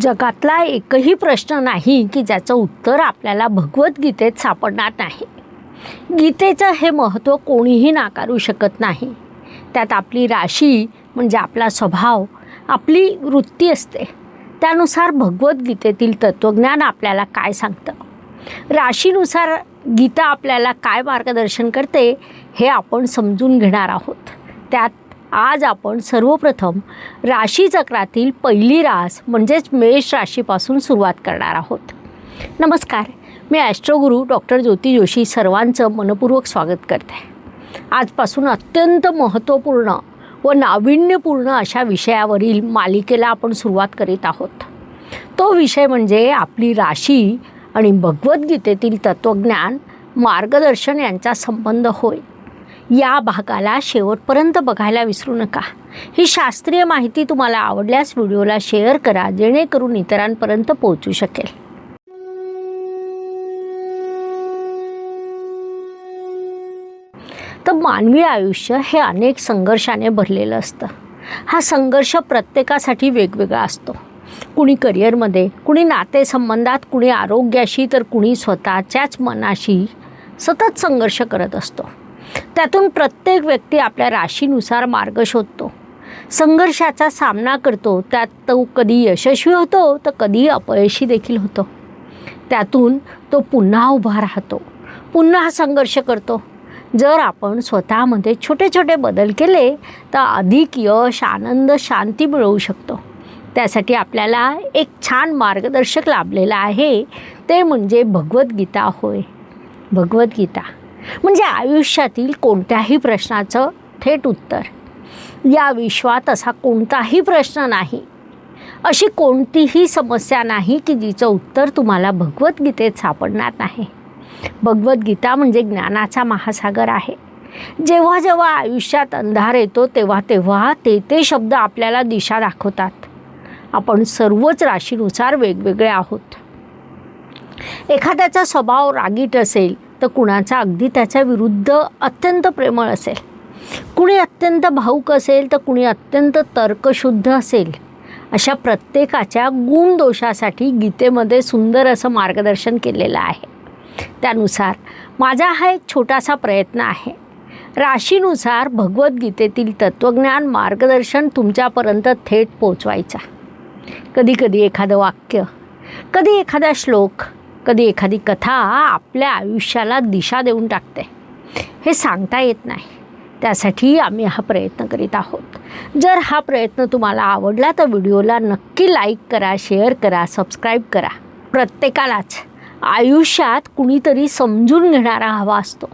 जगातला एकही प्रश्न नाही की ज्याचं उत्तर आपल्याला भगवद्गीतेत सापडणार नाही. गीतेचं हे महत्त्व कोणीही नाकारू शकत नाही. त्यात आपली राशी म्हणजे आपला स्वभाव आपली वृत्ती असते. त्यानुसार भगवद्गीतेतील तत्त्वज्ञान आपल्याला काय सांगतं? राशीनुसार गीता आपल्याला काय मार्गदर्शन करते हे आपण समजून घेणार आहोत. त्यात आज आपण सर्वप्रथम राशीचक्रातील पहिली रास म्हणजेच मेष राशीपासून सुरुवात करणार आहोत. नमस्कार मी ॲस्ट्रोगुरू डॉक्टर ज्योती जोशी सर्वांचं मनपूर्वक स्वागत करते. आजपासून अत्यंत महत्त्वपूर्ण व नाविन्यपूर्ण अशा विषयावरील मालिकेला आपण सुरुवात करीत आहोत. तो विषय म्हणजे आपली राशी आणि भगवद्गीतेतील तत्त्वज्ञान मार्गदर्शन यांचा संबंध होय. या भागाला शेवटपर्यंत बघायला विसरू नका. ही शास्त्रीय माहिती तुम्हाला आवडल्यास व्हिडिओला शेअर करा जेणेकरून इतरांपर्यंत पोहोचू शकेल. तर मानवी आयुष्य हे अनेक संघर्षाने भरलेलं असतं. हा संघर्ष प्रत्येकासाठी वेगवेगळा असतो. कुणी करिअरमध्ये कुणी नातेसंबंधात कुणी आरोग्याशी तर कुणी स्वतःच्याच मनाशी सतत संघर्ष करत असतो. त्यातून प्रत्येक व्यक्ती आपल्या राशीनुसार मार्ग शोधतो. संघर्षाचा सामना करतो त्यात तो कधी यशस्वी होतो तर कधी अपयशी देखील होतो. त्यातून तो पुन्हा उभा राहतो पुन्हा संघर्ष करतो. जर आपण स्वतःमध्ये छोटे छोटे बदल केले तर अधिक यश आनंद शांती मिळवू शकतो. त्यासाठी आपल्याला एक छान मार्गदर्शक लाभलेला आहे ते म्हणजे भगवद्गीता होय. भगवद्गीता. म्हणजे आयुष्यातील कोणत्याही प्रश्नाचं थेट उत्तर. या विश्वात असा कोणताही प्रश्न नाही. अशी कोणतीही समस्या नाही की जिचं उत्तर तुम्हाला भगवद्गीतेत सापडणार नाही. भगवद्गीता म्हणजे ज्ञानाचा महासागर आहे. जेव्हा जेव्हा आयुष्यात अंधार येतो तेव्हा तेव्हा ते ते शब्द आपल्याला दिशा दाखवतात. आपण सर्वच राशीनुसार वेगवेगळे आहोत. एखाद्याचा स्वभाव रागीट असेल तर कुणाचा अगदी त्याच्या विरुद्ध अत्यंत प्रेमळ असेल. कुणी अत्यंत भाऊक असेल तर कुणी अत्यंत तर्कशुद्ध असेल. अशा प्रत्येकाच्या गुणदोषासाठी गीतेमध्ये सुंदर असं मार्गदर्शन केलेलं आहे. त्यानुसार माझा हा एक छोटासा प्रयत्न आहे. राशीनुसार भगवद्गीतेतील तत्त्वज्ञान मार्गदर्शन तुमच्यापर्यंत थेट पोचवायचा कधीकधी एखादं वाक्य कधी एखादा श्लोक कधी एखादी कथा आपल्या आयुष्याला दिशा देऊन टाकते. हे सांगता येत नाही. त्यासाठी आम्ही हा प्रयत्न करीत आहोत. जर हा प्रयत्न तुम्हाला आवडला तर व्हिडिओला नक्की लाईक करा शेअर करा सबस्क्राईब करा. प्रत्येकालाच आयुष्यात कुणीतरी समजून घेणारा हवा असतो.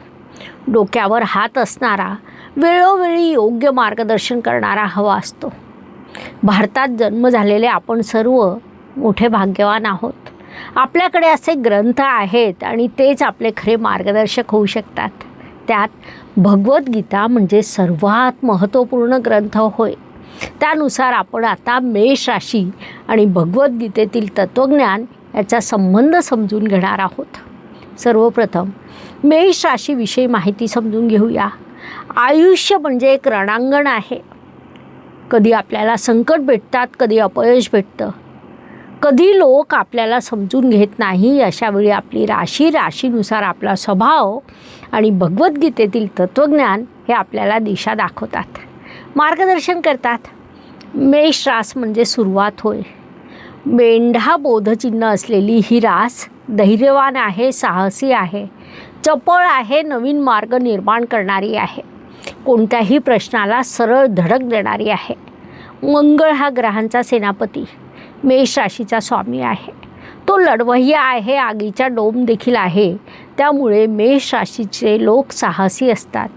डोक्यावर हात असणारा वेळोवेळी योग्य मार्गदर्शन करणारा हवा असतो. भारतात जन्म झालेले आपण सर्व मोठे भाग्यवान आहोत. आपल्याकडे असे ग्रंथ आहेत आणि तेच आपले खरे मार्गदर्शक होऊ शकतात. त्यात भगवद्गीता म्हणजे सर्वात महत्त्वपूर्ण ग्रंथ होय. त्यानुसार आपण आता मेष राशी आणि भगवद्गीतेतील तत्त्वज्ञान याचा संबंध समजून घेणार आहोत. सर्वप्रथम मेष राशीविषयी माहिती समजून घेऊया. आयुष्य म्हणजे एक रणांगण आहे. कधी आपल्याला संकट भेटतात कधी अपयश भेटतं. कधी लोक आपल्याला समजून घेत नाही अशावेळी आपली राशी राशीनुसार आपला स्वभाव आणि भगवद्गीतेतील तत्त्वज्ञान हे आपल्याला दिशा दाखवतात. मार्गदर्शन करतात. मेष रास म्हणजे सुरुवात होय. मेंढा बोधचिन्ह असलेली ही रास धैर्यवान आहे साहसी आहे चपळ आहे नवीन मार्ग निर्माण करणारी आहे. कोणत्याही प्रश्नाला सरळ धडक देणारी आहे. मंगळ हा ग्रहांचा सेनापती. मेष राशीचा स्वामी आहे. तो लढवय्या आहे आगीचा डोम देखील आहे. त्यामुळे मेष राशीचे लोक साहसी असतात.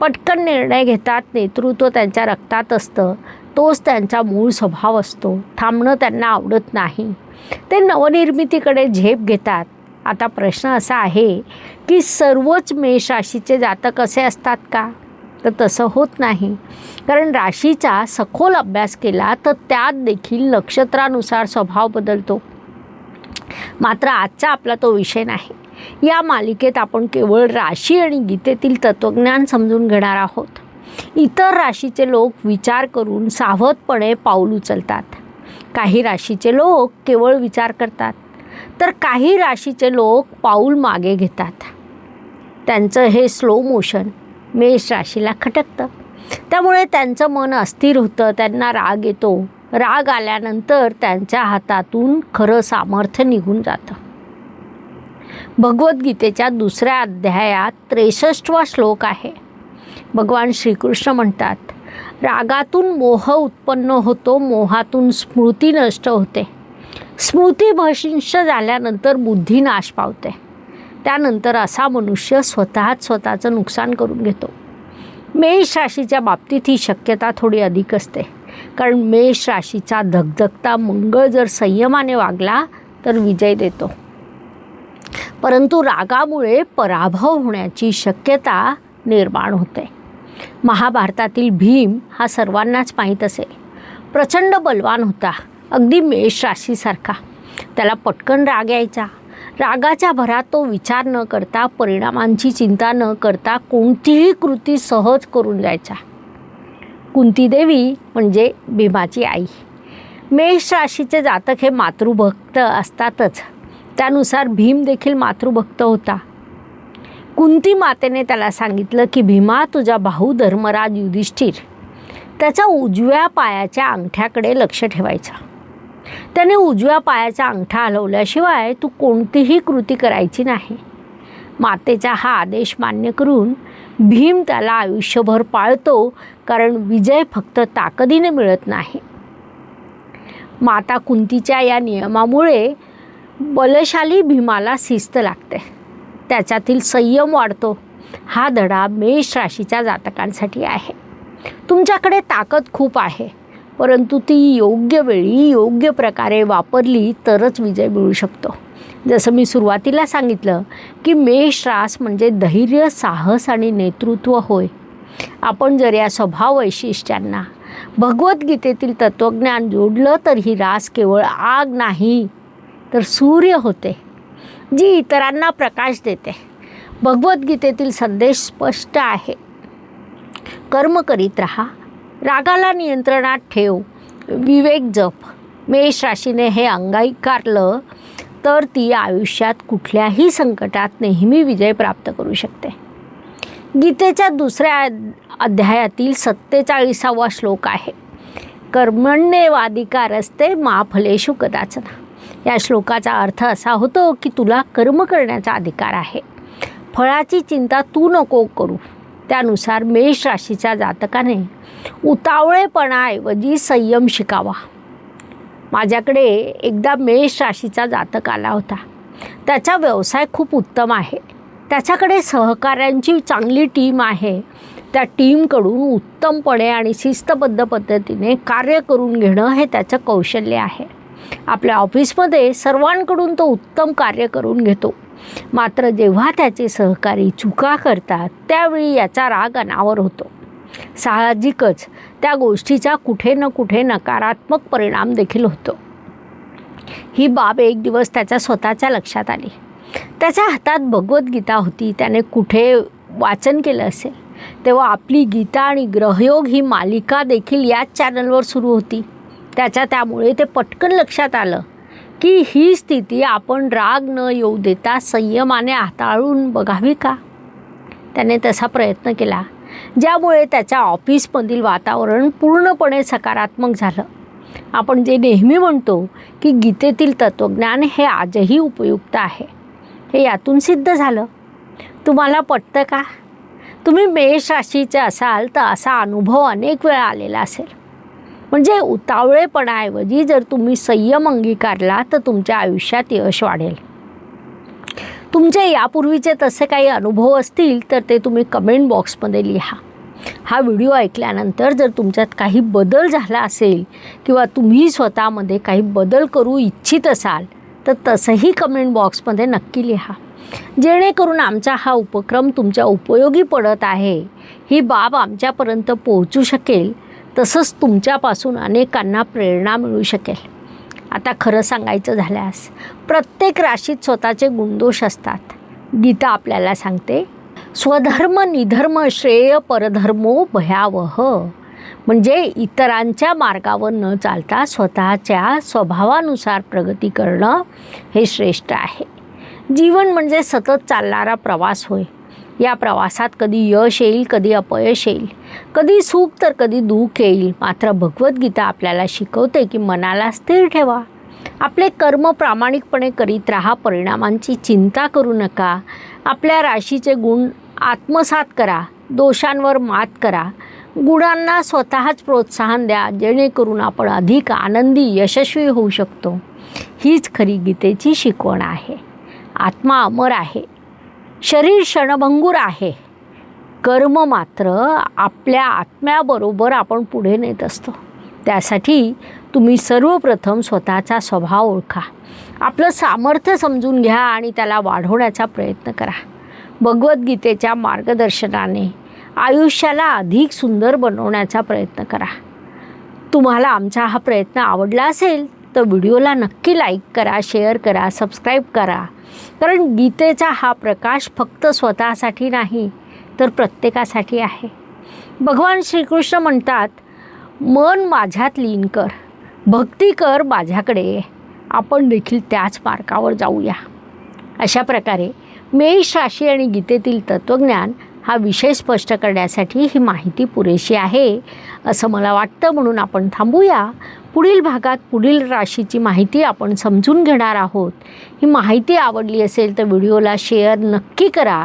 पटकन निर्णय घेतात नेतृत्व त्यांच्या रक्तात असतं. तोच त्यांचा मूळ स्वभाव असतो. थांबणं त्यांना आवडत नाही. ते नवनिर्मितीकडे झेप घेतात. आता प्रश्न असा आहे की सर्वच मेष राशीचे जातक असे असतात का? तर तसं होत नाही. कारण राशीचा सखोल अभ्यास केला तर त्यात देखील नक्षत्रानुसार स्वभाव बदलतो. मात्र आजचा आपला तो विषय नाही. या मालिकेत आपण केवळ राशी आणि गीतेतील तत्त्वज्ञान समजून घेणार आहोत. इतर राशीचे लोक विचार करून सावधपणे पाऊल उचलतात. काही राशीचे लोक केवळ विचार करतात. तर काही राशीचे लोक पाऊल मागे घेतात. त्यांचं हे स्लो मोशन मेष राशीला खटकतं. त्यामुळे त्यांचं मन अस्थिर होतं त्यांना राग येतो. राग आल्यानंतर त्यांच्या हातातून खरं सामर्थ्य निघून जातं. भगवद्गीतेच्या दुसऱ्या अध्यायात त्रेसष्टवा श्लोक आहे. भगवान श्रीकृष्ण म्हणतात रागातून मोह उत्पन्न होतो मोहातून स्मृती नष्ट होते. स्मृती भशिष्य झाल्यानंतर बुद्धी नाश पावते. त्यानंतर असा मनुष्य स्वतःच स्वतःचं नुकसान करून घेतो. मेष राशीच्या बाबतीत ही शक्यता थोडी अधिक असते. कारण मेष राशीचा धगधगता मंगळ जर संयमाने वागला तर विजय देतो. परंतु रागामुळे पराभव होण्याची शक्यता निर्माण होते. महाभारतातील भीम हा सर्वांनाच माहीत असेल. प्रचंड बलवान होता. अगदी मेष राशीसारखा. त्याला पटकन राग यायचा. रागाच्या भरात तो विचार न करता परिणामांची चिंता न करता कोणतीही कृती सहज करून जायचा कुंतीदेवी म्हणजे भीमाची आई. मेष राशीचे जातक हे मातृभक्त असतातच. त्यानुसार भीम देखील मातृभक्त होता. कुंती मातेने त्याला सांगितलं की भीमा तुझा भाऊ धर्मराज युधिष्ठिर. त्याच्या उजव्या पायाच्या अंगठ्याकडे लक्ष ठेवायचं. त्याने उजव्या पायाचा अंगठा हलवल्याशिवाय तू कोणतीही कृती करायची नाही. मातेचा हा आदेश मान्य करून भीम त्याला आयुष्यभर पाळतो कारण विजय फक्त ताकदीने मिळत नाही. माता कुंतीच्या या नियमामुळे बलशाली भीमाला शिस्त लागते. त्याच्यातील संयम वाढतो. हा धडा मेष राशीच्या जातकांसाठी आहे. तुमच्याकडे ताकद खूप आहे. परंतु ती योग्य वेळी योग्य प्रकारे वापरली तरच विजय मिळू शकतो. जसं मी सुरुवातीला सांगितलं की मेष रास म्हणजे धैर्य साहस आणि नेतृत्व होय. आपण जर या स्वभाव वैशिष्ट्यांना भगवद्गीतेतील तत्त्वज्ञान जोडलं तर ही रास केवळ आग नाही तर सूर्य होते जी इतरांना प्रकाश देते. भगवद्गीतेतील संदेश स्पष्ट आहे. कर्म करीत राहा रागाला नियंत्रणात ठेव. विवेक जप. मेष राशीने हे अंगाईकारलं तर ती आयुष्यात कुठल्याही संकटात नेहमी विजय प्राप्त करू शकते. गीतेच्या दुसऱ्या अध्यायातील सत्तेचाळीसावा श्लोक आहे. कर्मण्येवाधिकार असते मा फलेशु कदाचना. या श्लोकाचा अर्थ असा होतो की तुला कर्म करण्याचा अधिकार आहे. फळाची चिंता तू नको करू. त्यानुसार मेष राशीच्या जातकाने उतावळेपणाऐवजी संयम शिकावा. माझ्याकडे एकदा मेष राशीचा जातक आला होता. त्याचा व्यवसाय खूप उत्तम आहे. त्याच्याकडे सहकाऱ्यांची चांगली टीम आहे. त्या टीमकडून उत्तमपणे आणि शिस्तबद्ध पद्धतीने कार्य करून घेणं हे त्याचं कौशल्य आहे. आपल्या ऑफिसमध्ये सर्वांकडून तो उत्तम कार्य करून घेतो. मात्र जेव्हा त्याचे सहकारी चुका करतात त्यावेळी याचा राग अनावर होतो. साहजिकच त्या गोष्टीचा कुठे न कुठे नकारात्मक परिणाम देखील होतो. ही बाब एक दिवस त्याच्या स्वतःच्या लक्षात आली. त्याच्या हातात भगवद्गीता होती त्याने कुठे वाचन केलं असेल? तेव्हा आपली गीता आणि ग्रहयोग ही मालिका देखील याच चॅनलवर सुरू होती. त्याच्या त्यामुळे ते पटकन लक्षात आलं. की ही स्थिती आपण राग न येऊ देता संयमाने हाताळून बघावी का? त्याने तसा प्रयत्न केला ज्यामुळे त्याच्या ऑफिसमधील वातावरण पूर्णपणे सकारात्मक झालं. आपण जे नेहमी म्हणतो की गीतेतील तत्त्वज्ञान हे आजही उपयुक्त आहे हे यातून सिद्ध झालं. तुम्हाला पटतं का? तुम्ही मेष राशीचे असाल तर असा अनुभव अनेक वेळा आलेला असेल. म्हणजे उतावळेपणाऐवजी जर तुम्ही संयम अंगीकारला तर तुमच्या आयुष्यात यश वाढेल. तुमचे यापूर्वीचे तसे काही अनुभव असतील तर ते तुम्ही कमेंट बॉक्समध्ये लिहा. हा व्हिडिओ ऐकल्यानंतर जर तुमच्यात काही बदल झाला असेल किंवा तुम्ही स्वतःमध्ये काही बदल करू इच्छित असाल तर तसंही कमेंट बॉक्समध्ये नक्की लिहा. जेणेकरून आमचा हा उपक्रम तुमच्या उपयोगी पडत आहे. ही बाब आमच्यापर्यंत पोहोचू शकेल. तसंच तुमच्यापासून अनेकांना प्रेरणा मिळू शकेल. आता खरं सांगायचं झाल्यास प्रत्येक राशीत स्वतःचे गुणदोष असतात. गीता आपल्याला सांगते स्वधर्म निधर्म श्रेय परधर्मो भयावह. म्हणजे इतरांच्या मार्गावर न चालता स्वतःच्या स्वभावानुसार प्रगती करणं हे श्रेष्ठ आहे. जीवन म्हणजे सतत चालणारा प्रवास होय. या प्रवासात कधी यश येईल कधी अपयश येईल. कधी सुख तर कधी दुःख येईल. मात्र भगवद्गीता आपल्याला शिकवते की मनाला स्थिर ठेवा. आपले कर्म प्रामाणिकपणे करीत राहा. परिणामांची चिंता करू नका. आपल्या राशीचे गुण आत्मसात करा. दोषांवर मात करा. गुणांना स्वतःच प्रोत्साहन द्या. जेणेकरून आपण अधिक आनंदी यशस्वी होऊ शकतो. हीच खरी गीतेची शिकवण आहे. आत्मा अमर आहे. शरीर क्षणभंगूर आहे. कर्म मात्र आपल्या आत्म्याबरोबर आपण पुढे नेत असतो. त्यासाठी तुम्ही सर्वप्रथम स्वतःचा स्वभाव ओळखा. आपलं सामर्थ्य समजून घ्या आणि त्याला वाढवण्याचा प्रयत्न करा. भगवद्गीतेच्या मार्गदर्शनाने आयुष्याला अधिक सुंदर बनवण्याचा प्रयत्न करा. तुम्हाला आमचा हा प्रयत्न आवडला असेल तर व्हिडिओला नक्की लाईक करा शेअर करा सबस्क्राईब करा. कारण गीतेचा हा प्रकाश फक्त स्वतःसाठी नाही तर प्रत्येकासाठी आहे. भगवान श्रीकृष्ण म्हणतात मन माझ्यात लीन कर भक्ती कर माझ्याकडे आपण देखील त्याच मार्गावर जाऊया. अशा प्रकारे मेष राशी आणि गीतेतील तत्त्वज्ञान हा विषय स्पष्ट करण्यासाठी ही माहिती पुरेशी आहे असं मला वाटतं. म्हणून आपण थांबूया. पुढील भागात पुढील राशीची माहिती आपण समजून घेणार आहोत. ही माहिती आवडली असेल तर व्हिडिओला शेअर नक्की करा.